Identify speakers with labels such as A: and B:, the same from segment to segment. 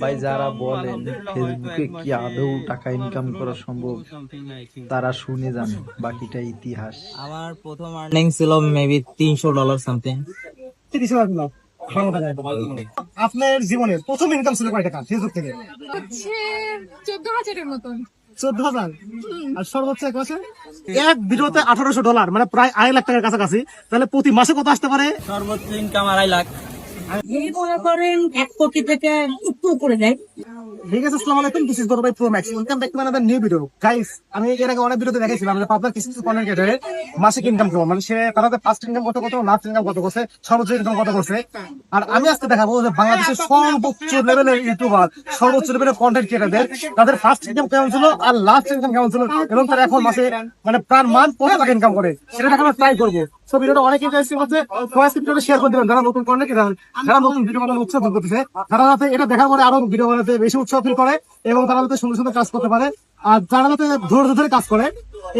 A: ভাই যারা বলেন ফেসবুকে কি আদৌ টাকা ইনকাম করা সম্ভব? তারা শুনে জানে বাকিটা ইতিহাস।
B: আমার প্রথম আর্নিং ছিল মেবি তিনশো ডলার সামথিং
C: তিরিশ টাকায়। আপনার জীবনের প্রথম ইনকাম ছিল কয় টাকা ফেসবুক থেকে?
D: চোদ্দ হাজারের মতন।
C: চোদ্দ হাজার? আর সর্বোচ্চ এক মাসে এক ভিডিওতে আঠারোশো ডলার মানে প্রায় আড়াই লাখ টাকার কাছাকাছি। তাহলে প্রতি মাসে কত আসতে পারে?
B: সর্বোচ্চ ইনকাম আড়াই লাখ।
E: মনে
C: আর আমি আজকে দেখাবো যে বাংলাদেশের সর্বোচ্চ লেভেলের ইউটিউবার সর্বোচ্চ লেভেলের কন্টেন্ট ক্রিয়েটরদের তাদের ফার্স্ট ইনকাম কেমন ছিল আর লাস্ট ইনকাম কেমন ছিল, এবং তারা এখন মাসে মানে প্রাণ মান কত ইনকাম করে, সেটা দেখানোর ট্রাই করব। তো ভিডিওটা অনেক ইন্টারেস্টিং হচ্ছে সবাই ভিডিওটা শেয়ার করে দেবেন যারা নতুন কন্টেন্ট যারা নতুন ভিডিও বানানোর উৎসাহ ফিল করতেছে তারা যাতে এটা দেখার পরে আরও ভিডিও বানাতে বেশি উৎসাহ ফিল করে এবং তারা যাতে সুন্দর সুন্দর কাজ করতে পারে আর যারা যাতে ধৈর্য ধরে কাজ করে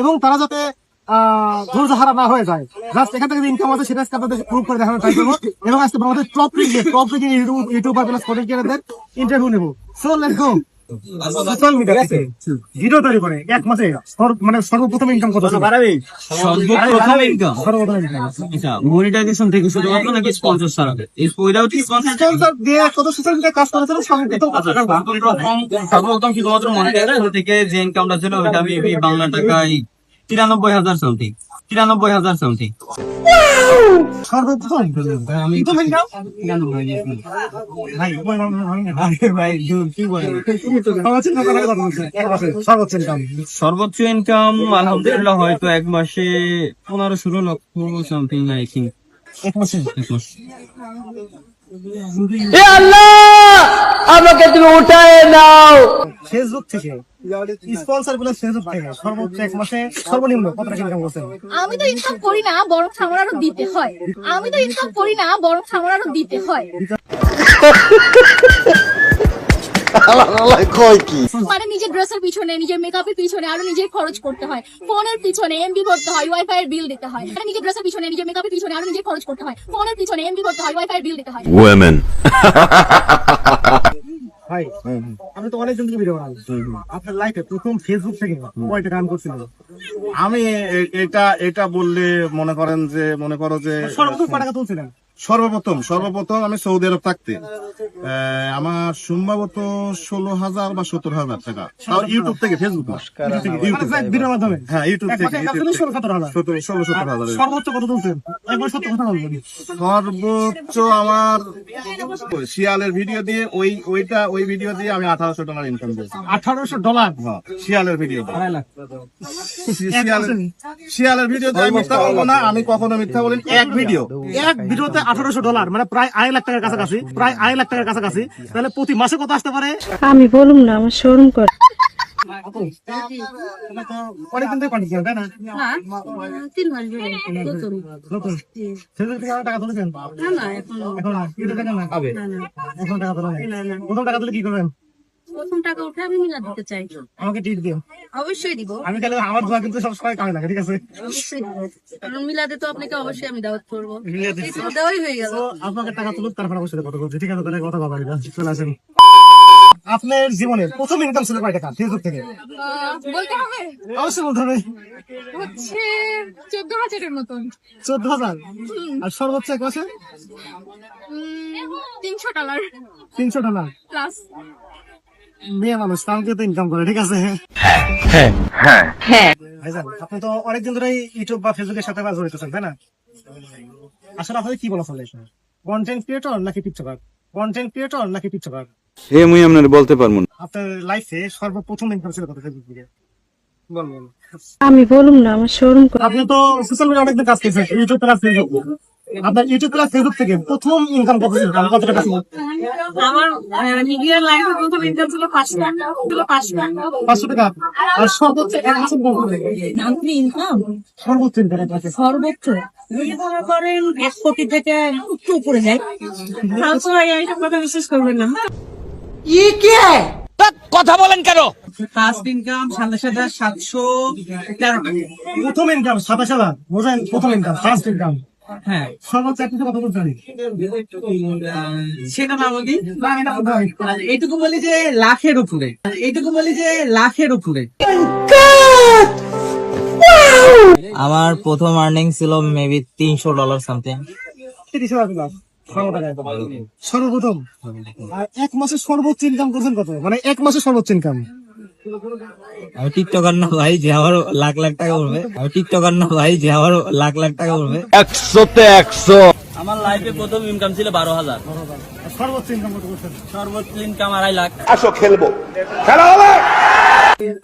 C: এবং তারা যাতে আহ, ধৈর্য হারা না হয়ে যায়। জাস্ট এখান থেকে ইনকাম আছে সেটা আজকে আপনাদের প্রুভ করে দেখানোর ট্রাই করব। এবং আজকে আমাদের টপ রিগে টপ রিগে ইউটিউবার প্লাস কন্টেন্ট ক্রিয়েটরদের ইন্টারভিউ নেব। সো লেটস গো করে এক মাসে মানে সর্বপ্রথম ইনকাম কত
B: সর্বপ্রথম ইনকাম
C: সর্বপ্রথম ইনকাম
B: আচ্ছা মনিটাইজেশন থেকে নাকি স্পন্সর ছাড়া উইদাউট স্পন্সর
C: স্পন্সর দিয়ে কত সোশ্যাল মিডিয়া কাজ করেছিল সর্বপ্রথম কত টাকা?
B: শুধুমাত্র মনিটাইজেশন থেকে যে ইনকামটা ছিল ওইটা আমি বাংলা টাকায় তিরানব্বই হাজার সামথিং তিরানব্বই হাজার সামথিং
C: সর্বোচ্চ ইনকাম
B: আলহামদুলিল্লাহ হয়তো এক মাসে পনেরো ষোলো লক্ষ সামথিং আই থিঙ্ক
C: এক মাসে।
B: এক মাস
C: ফেসবুক থেকে স্পন্সরগুলো ফেসবুক থেকে সর্বোচ্চ এক মাসে সর্বনিম্ন কত টাকা ইনকাম করছেন?
D: আমি তো ইনকাম করি না বরং আমার আরও দিতে হয়। আমি তো ইনকাম করি না বরং আমার আরও দিতে হয়। মানে নিজের ড্রেসের পিছনে নিজের মেকআপের পিছনে আরও নিজের খরচ করতে হয়। ফোনের পিছনে এমবি ভরতে হয় ওয়াইফাই এর বিল দিতে হয়। মানে নিজের ড্রেসের পিছনে নিজের মেকআপের পিছনে আরও নিজের খরচ করতে হয়। ফোনের পিছনে এমবি ভরতে হয় ওয়াইফাই এর বিল দিতে হয়.
C: ভাই আমি তো অনেক জনকে ভিডিও বানাই। আপনার লাইফে প্রথম ফেসবুক থেকে কয়টা গান করছিল
F: আমি এটা এটা বললে মনে করেন যে মনে করো যে
C: সর্বোচ্চ পাটাকা টাকা তুলছিলেন?
F: সর্বপ্রথম সর্বপ্রথম আমি সৌদি আরব থাকতে। আমার সম্ভবত ষোলো হাজার বা সত্তর হাজার টাকা। ইউটিউব থেকে ফেসবুক হ্যাঁ ইউটিউব থেকে
C: মাসে
F: ইউটিউব
C: একচল্লিশ
F: থেকে।
C: ষোলো
F: সত্তর হাজার
C: সর্বোচ্চ কত তুলছেন?
F: আমার শিয়ালের ভিডিও দিয়ে ওই ওইটা ওই ভিডিও দিয়ে আমি আঠারোশো ডলার ইনকাম করেছি।
C: আঠারোশো ডলার?
F: হ্যাঁ, শিয়ালের ভিডিও শিয়ালের ভিডিও আমি মিথ্যা বলব না আমি কখনো মিথ্যা বলি এক ভিডিও।
C: এক ভিডিওতে আঠারোশো ডলার মানে প্রায় আড়াই লাখ টাকার কাছাকাছি প্রায় আড়াই লাখ টাকার কাছাকাছি। তাহলে প্রতি মাসে কত আসতে পারে?
E: আমি বলুন না আমার শোরুম করে।
C: টাকা তুলেছেন?
E: এখন
C: টাকা তুলে কি করবেন?
E: প্রথম টাকা উঠে আমি মিলা দিতে চাই।
C: আমাকে টিট দিও।
E: অবশ্যই দিব।
C: আমি তাহলে আমার দোয়া কিন্তু সব সময় কামে লাগে ঠিক আছে?
E: অবশ্যই দিব। কারণ মিলাদে তো আপনাকে অবশ্যই আমি দাওয়াত করব। দেওয়াই হয়ে গেল।
C: আপনাকে টাকা তুলুক তারপর সাথে কথা বলছি ঠিক আছে? তাহলে কথা বলা চলে আসেন। আপনার জীবনের প্রথম ইনকাম ছিল কয় টাকা ফেসবুক থেকে?
D: বলতে হবে?
C: অবশ্যই বলতে হবে।
D: হচ্ছে চোদ্দ হাজারের মতন।
C: চোদ্দ হাজার? আর সর্বোচ্চ এক মাসে?
D: তিনশো ডলার।
C: তিনশো ডলার।
D: প্লাস
C: মেয়ে মানুষ তাহলে তো ইনকাম করে ঠিক আছে? আপনি তো অনেকদিন ধরে ইউটিউব বা ফেসবুকের সাথে জড়িত আছেন, তাই না? আসলে আপনাদের কি বলা চলে কন্টেন্ট ক্রিয়েটর নাকি টিকটকার কন্টেন্ট ক্রিয়েটর নাকি
G: এ মুই আপনার বলতে পারব না।
C: আপনার লাইফে সর্বপ্রথম ইনকাম ছিল কত ফেসবুক থেকে? বলবেন
E: আমি বলুম না আমার শোরুম
C: আপনি তো সোশ্যাল মিডিয়া অনেকদিন কাজ করছেন ইউটিউব ফেসবুক আপনার ইউটিউব প্লাস ফেসবুক থেকে প্রথম ইনকাম কত ছিল? কত টাকা ছিল?
E: আমার মিডিয়া লাইফে প্রথম ইনকাম ছিল পাঁচশো টাকা। ছিল পাঁচশো টাকা।
C: আর সর্বোচ্চ ইনকাম কত?
E: আপনি ইনকাম
C: সর্বোচ্চ।
E: সর্বোচ্চ? করেন এক কোটি থেকে একটু উপরে যায়। এইসব কথা বিশ্বাস করবেন না।
B: ফার্স্ট ইনকাম সাতাশ হাজার সাতশো
C: প্রথম ইনকাম সাতাশ হাজার বোঝেন প্রথম ইনকাম ফার্স্ট ইনকাম
B: হ্যাঁ
C: সর্বোচ্চ এক কত জানি
B: সেটা না বলি? এইটুকু বলি যে লাখের উপরে। এইটুকু বলি যে লাখের উপরে।
H: আমার প্রথম আর্নিং ছিল মেবি তিনশো ডলার সামথিং
C: তিরিশ হাজার সর্বপ্রথম। এক মাসে সর্বোচ্চ ইনকাম করছেন কত? মানে এক মাসে সর্বোচ্চ ইনকাম
H: আমি টিকটকার না ভাই যে আমার লাখ লাখ টাকা উঠবে আমি টিকটকার না ভাই যে আমার লাখ লাখ টাকা উঠবে
G: একশোতে একশো।
B: আমার লাইফে প্রথম ইনকাম ছিল বারো হাজার।
C: সর্বোচ্চ ইনকাম কত করছেন
B: সর্বোচ্চ ইনকাম আড়াই লাখ।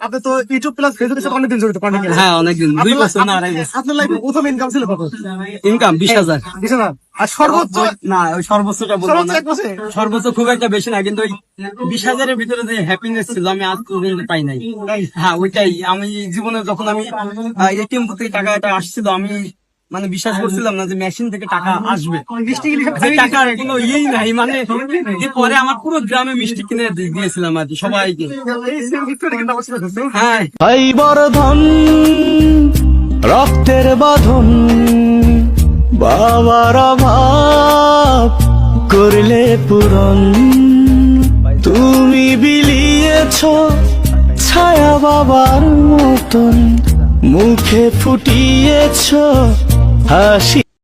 C: আপনি তো ইউটিউব প্লাস ফেসবুকের সাথে অনেকদিন জড়িত কন্টেন্ট
B: হ্যাঁ অনেকদিন। দুই বছর না আড়াই বছর।
C: আপনার লাইফে প্রথম ইনকাম ছিল কত?
B: ইনকাম বিশ হাজার।
C: বিশ হাজার। আর সর্বোচ্চ
B: না ওই সর্বোচ্চটা বলব না। সর্বোচ্চ খুব একটা বেশি না কিন্তু ওই বিশ হাজারের ভিতরে যে হ্যাপিনেস ছিল আমি আজ পর্যন্ত পাই নাই। হ্যাঁ ওইটাই। আমি জীবনে যখন আমি এটিএম থেকে টাকাটা আসছিল আমি মানে বিশ্বাস করছিলাম না যে মেশিন থেকে টাকা আসবে। টাকার কোনো ইয়েই নাই মানে পরে আমার পুরো গ্রামে মিষ্টি কিনে দিয়েছিলাম আর কি সবাইকে। হ্যাঁ।
A: বর্ধন রক্তের বাঁধন বাবার অভাব করলে পূরণ। তুমি বিলিয়েছ ছায়া বাবার মতন মুখে ফুটিয়েছ হাসি।